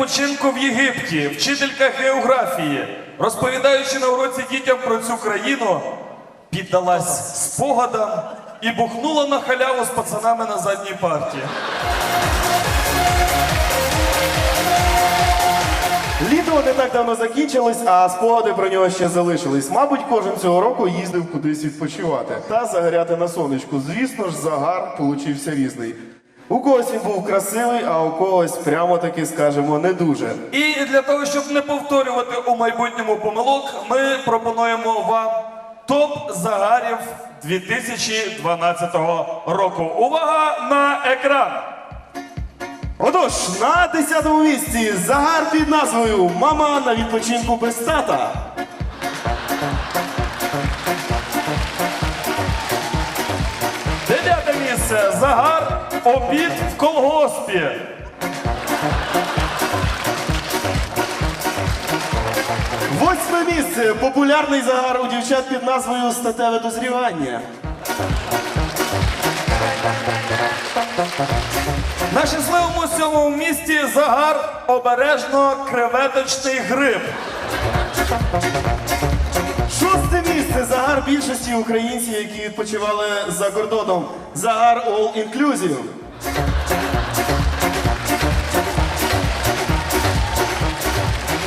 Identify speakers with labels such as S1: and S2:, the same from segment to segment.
S1: відпочинку в Єгипті, вчителька географії, розповідаючи на уроці дітям про цю країну, піддалась спогадам і бухнула на халяву з пацанами на задній парті.
S2: Літо не так давно закінчилось, а спогади про нього ще залишились. Мабуть, кожен цього року їздив кудись відпочивати та загоряти на сонечку. Звісно ж, загар получився різний. У когось він був красивий, а у когось прямо таки скажемо не дуже.
S1: І для того, щоб не повторювати у майбутньому помилок, ми пропонуємо вам топ загарів 2012 року. Увага на екран!
S2: Отож, на 10-му місці загар під назвою Мама на відпочинку без тата.
S1: Дев'яте місце. Загар обід в колгоспі.
S2: Восьме місце популярний загар у дівчат під назвою Статеве дозрівання.
S1: На щасливому сьомому місці загар обережно креветочний гриб.
S2: Шосте місце загар більшості українців, які відпочивали за кордоном. Загар All Inclusive.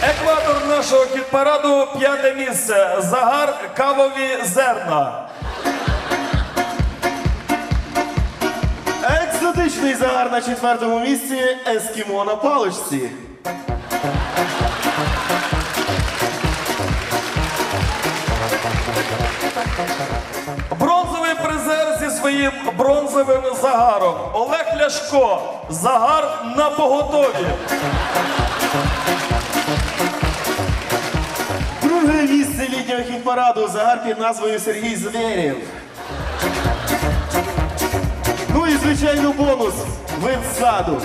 S1: Екватор нашого хіт-параду п'яте місце. Загар кавові зерна.
S2: Екзотичний загар на четвертому місці Ескімо на паличці.
S1: Своїм бронзовим загаром. Олег Ляшко. Загар на поготові.
S2: Друге місце літнього хіт-параду загар під назвою Сергій Звєрєв. Ну і звичайно бонус вид ззаду.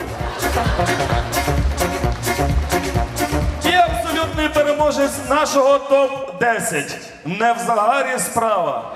S1: І абсолютний переможець нашого топ-10. Не в загарі справа.